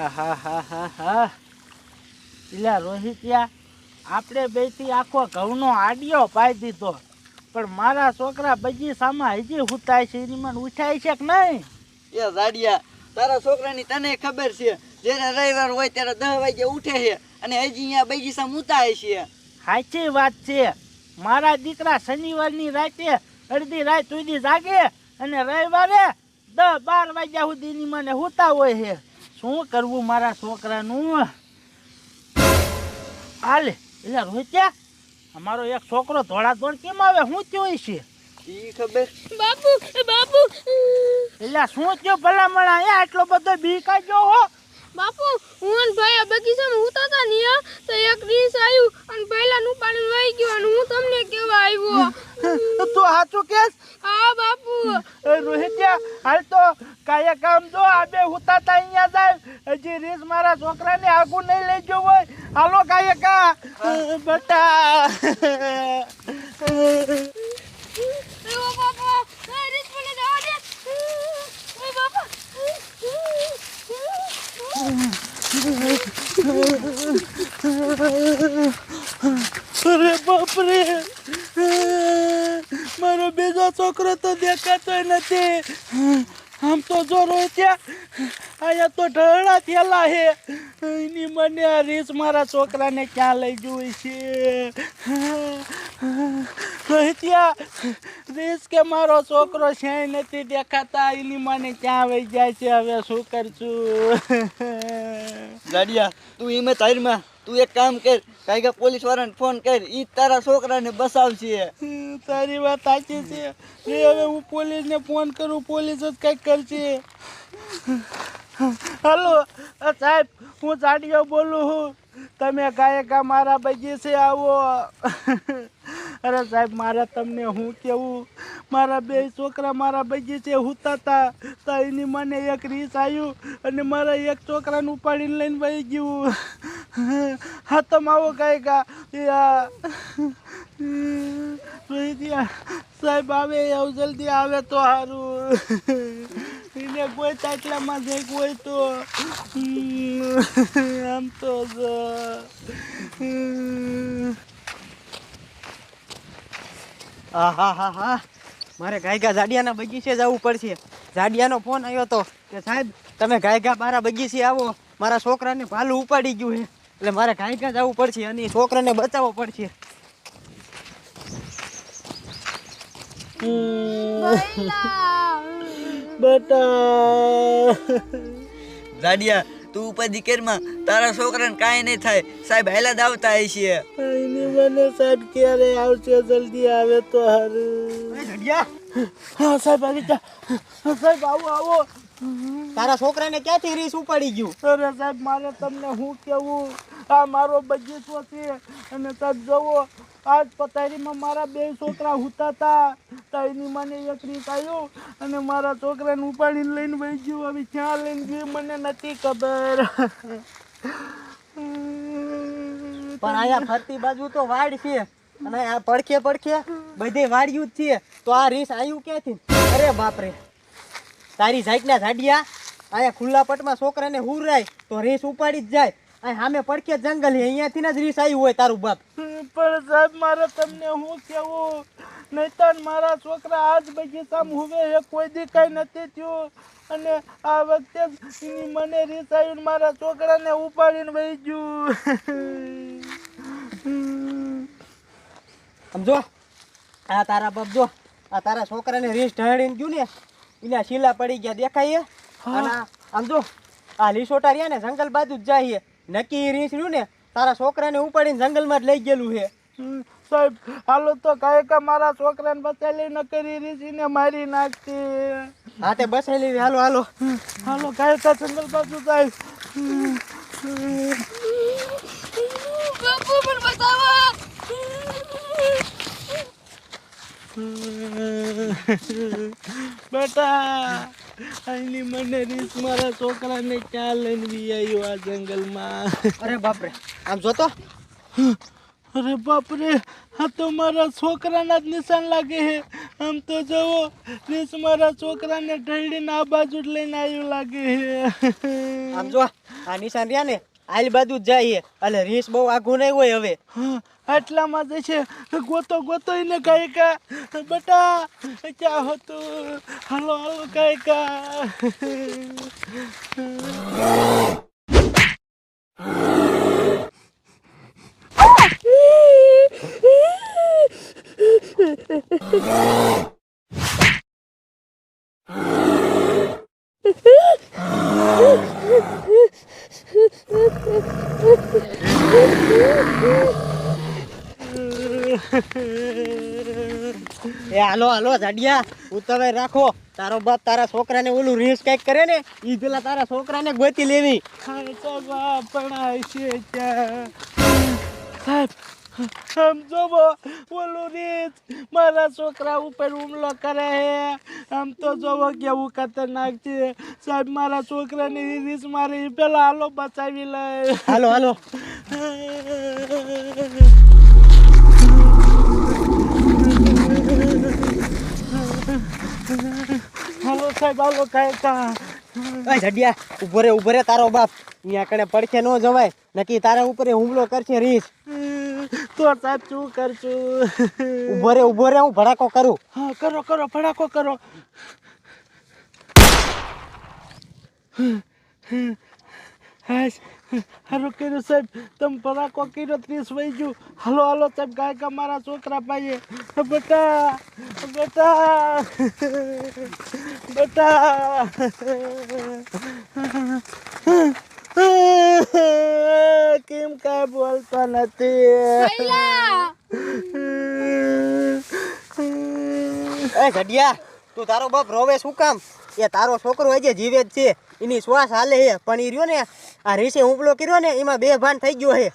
હા હા હા હા હા. પેલા રોહિતિયા આપણે બેથી આખો ઘઉંનો આડિયો પાઈ દીધો. પણ મારા છોકરા બગીચામાં હજી હુતાય છે એની મને ઉઠાય છે કે નહીં? એ રાડિયા તારા છોકરાની તને ખબર છે જ્યારે રવિવાર હોય ત્યારે દસ વાગે ઉઠે છે અને હજી અહીંયા બગીચામાં ઉતાય છે. સાચી વાત છે. મારા દીકરા શનિવારની રાતે અડધી રાત સુધી જાગે અને રવિવારે દસ બાર વાગ્યા સુધીની મને હુતા હોય છે. શું કરવું મારા છોકરાનું? હાલે એટલે રોહિત્યા અમારો એક છોકરો ધોળા ધોળ કેમ આવે? શું થયું છે? ઈ બાપુ બાપુ. એટલે શું થયું ભલામણ? અહીંયા આટલો બધો બી કાઢ્યો હો? બાપુ હું અને ભાઈ બગીચામાં ઉતા હતા ને તો એક રીસ આવ્યું અને પહેલા નું પાણી વહી ગયું અને હું તમને કેવા આવ્યો. તું સાચું કેસ હા બાપુ. રોહિત્યા હાલ તો કાયા કામ જો આ બે હુતા તા અહીંયા જાય, હજી રીસ મારા છોકરાને આગુ નહીં લઈ હોય. હાલો કાયા કા બટા. અરે બાપરે. મારો બીજો છોકરો તો દેખાતો નથી. આમ તો જો રોહિત્યા અહીંયા તો ઢળા થયેલા હે એની મને આ રીસ મારા છોકરાને ક્યાં લઈ જોઈ છે? રોહિત્યા રીસ કે મારો છોકરો છે નથી દેખાતા, એની મને ક્યાં વહી જાય છે? હવે શું કરશું? ગાડિયા, તું એમાં હારમાં તું એક કામ કર, કાંઈ પોલીસ વાળાને ફોન કર, ઈ તારા છોકરાને બસાવશે. તારી વાત સાચી છે. એ હવે હું પોલીસને ફોન કરું, પોલીસ જ કંઈક કરશે. હાલો સાહેબ, હું જાડિયો બોલું છું. તમે ગાયકા મારા બગીચે આવો. અરે સાહેબ, મારે તમને હું કેવું? મારા બે છોકરા મારા બગીચે હુતા હતા તો એની મને એક રીસ આવ્યું અને મારા એક છોકરાને ઉપાડીને લઈને વહી ગયું. હા તમે આવો ગાયકા યા રોહિતિયા સાહેબ આવે, આવું જલ્દી આવે તો સારું. એને કોઈ તાટલામાં જઈ કોઈ તો આમ તો. હા હા હા મારે ગાયગા જાડિયાના બગીચે જવું પડશે. જાડિયાનો ફોન આવ્યો તો કે સાહેબ, તમે ગાયગા મારા બગીચે આવો. મારા છોકરાને ભાલું ઉપાડી ગયું છે. એટલે મારે કાંઈ ક્યાં જવું પડશે અને છોકરાને બચાવવો પડશે. બેટા રાડિયા તું ઉપાધિ કરમાં તારા છોકરાને કાંઈ નહીં થાય. સાહેબ હેલા દાવતા આવતા હશે મને સાહેબ ક્યારે આવશે જલ્દી આવે તો હા સાહેબ આવી જા. સાહેબ આવો આવો. તારા છોકરાને ક્યાંથી રીસ ઉપાડી ગયું? અરે સાહેબ મારે તમને હું કેવું? આ મારો બગીચો છે. અને તમે જુઓ, આજ પથારીમાં મારા બે છોકરા હુતા હતા તો. એની મને એક રીત આવ્યો અને મારા છોકરાને ઉપાડીને લઈને વહી ગયું. હવે ક્યાં લઈને ગયું મને નથી ખબર. પણ અહીંયા ફરતી બાજુ તો વાડ છે. અને આ પડખે પડખે બધે વાડિયું જ છે. તો આ રીસ આવ્યું ક્યાંથી? અરે બાપરે. તારી જાતના ઝાડિયા. અહીંયા ખુલ્લા પટમાં છોકરાને હુરાય તો રીસ ઉપાડી જ જાય. અહીં સામે પડકે જંગલ છે અહીંયાથી જ રીસ આવ્યું હોય તારું બાપ. પણ સાહેબ મારે તમને શું કેવું? નહીતર મારા છોકરા આજ બગીચામાં હુવે એ કોઈ દી કાંઈ નથી થયું. અને આ વખતે મને રીસ આવીને મારા છોકરાને ઉપાડીને વહી ગયું. સમજો આ તારા બાપ જો આ તારા છોકરાને રીસ ઢાળીને ગયું ને એના શીલા પડી ગયા દેખાય? અને આ- આમ જો આ લીસોટા રહ્યા ને જંગલ બાજુ જ જાય. નક્કી ઈ ને તારા છોકરાને ઉપાડીને જંગલમાં જ લઈ ગયેલું છે. સાહેબ હાલો તો કાંઈ મારા છોકરાને બચાવી ન કરી રીસીને મારી નાખતી. હા તે બસ હાલો હાલો. હાલો હાલો કાંઈ જંગલ બાજુ જાય. બાપુ પણ બતાવો બેટા. અહીંની મને રીસ મારા છોકરાને ક્યાં લઈને બી આવ્યો આ જંગલમાં? અરે બાપરે આમ જોતો? અરે બાપરે આ તો મારા છોકરાના જ નિશાન લાગે હે. આમ તો જવો રીસ મારા છોકરાને ઢળીને આ બાજુ જ લઈને આવ્યું લાગે હે. આમ જો આ નિશાન રહ્યા ને આલ બાજુ જ જાય એટલે રીસ બહુ આઘું નહીં હોય હવે. આટલામાં જ છે ગોતો ગોતો એને કાયકા બટા ક્યાં હતું હાલો હાલો કાંઈ કા એ હાલો હાલો જાડિયા ઉતાવળ રાખો. તારો બાપ તારા છોકરાને ઓલું રીસ કંઈક કરે ને ઈ પેલા તારા છોકરાને ગોતી લેવી. સાહેબ આમ જોવો ઓલું રીત. મારા છોકરા ઉપર હુમલો કરે છે આમ તો જોવો કેવું ખતરનાક છે. સાહેબ મારા છોકરાની રીસ મારી પેલા હાલો બચાવી લે. હાલો હાલો. સાહેબ હાલો કાંઈ કા? એ જાડિયા ઊભો રે ઊભો રે તારો બાપ. અહીંયા કણે પડખે ન જવાય. નકી તારા ઉપર હુમલો કરશે રીસ. તો સાહેબ શું કરશું? ઊભો રે ઊભો રે હું ભડાકો કરું. હા કરો કરો ફડાકો કરો. હાશ. હારું કર્યું સાહેબ તમે ફડાકો કર્યો ત્રીસ વહી ગયું. હાલો હાલો સાહેબ ગાય કા મારા છોકરા પાઈએ બેટા બેટા બેટા. કેમ કાંઈ બોલતા નથી? એ ઘડિયા તું તારો બાપ રોવે શું કામ? એ તારો છોકરો હજી જીવે જ છે. એની શ્વાસ હાલે છે. પણ એ રહ્યો ને આ રીસે હુમલો કર્યો ને એમાં બે ભાન થઈ ગયો છે.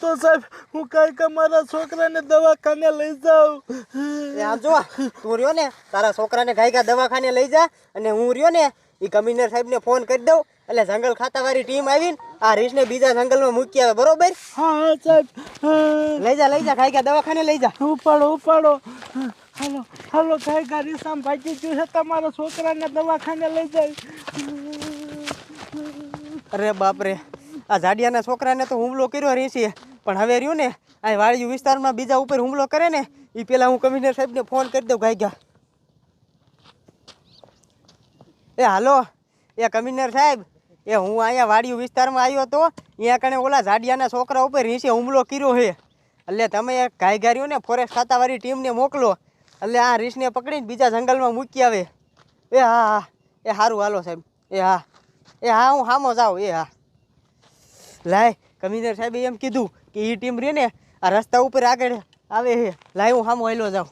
તો સાહેબ હું કાંઈ કે મારા છોકરાને દવાખાને લઈ જાઉં. આમ જો તું રહ્યો ને તારા છોકરાને ગાયકા દવાખાને લઈ જા અને હું રહ્યો ને એ કમિશનર સાહેબને ફોન કરી દઉં. એટલે જંગલ ખાતાવાળી ટીમ આવીને આ રીસને બીજા જંગલમાં મૂકી આવે બરોબર? હા હા સાહેબ. હા. લઈ જા લઈ જા ગાયકા દવાખાને લઈ જા. ઉપાડો ઉપાડો. હાલો હાલો ગાયકા રીસામ ભાગી ગયું છે તમારા છોકરાને દવાખાને લઈ જાય. અરે બાપરે, આ જાડિયાના છોકરાને તો હુમલો કર્યો રીસીએ પણ હવે રહ્યું ને, આ વાડિયું વિસ્તારમાં બીજા ઉપર હુમલો કરે ને એ પેલા હું કમિશનર સાહેબને ફોન કરી દઉં ગાયકા એ હાલો, એ કમિશનર સાહેબ, એ હું અહીંયા વાડિયું વિસ્તારમાં આવ્યો હતો અહીંયા કણે ઓલા જાડિયાના છોકરા ઉપર રીસે હુમલો કર્યો છે એટલે તમે એક ગાયગારીઓ ને ફોરેસ્ટ ખાતાવાળી ટીમને મોકલો. એટલે આ રીંસને પકડીને બીજા જંગલમાં મૂકી આવે. એ હા હા, એ સારું હાલો સાહેબ. એ હા. એ હા, હું હામો જાઉં, એ હા. લાય, કમિશનર સાહેબે એમ કીધું કે એ ટીમ રે ને આ રસ્તા ઉપર આગળ આવે છે લાય, હું હામો હેલો જાઉં.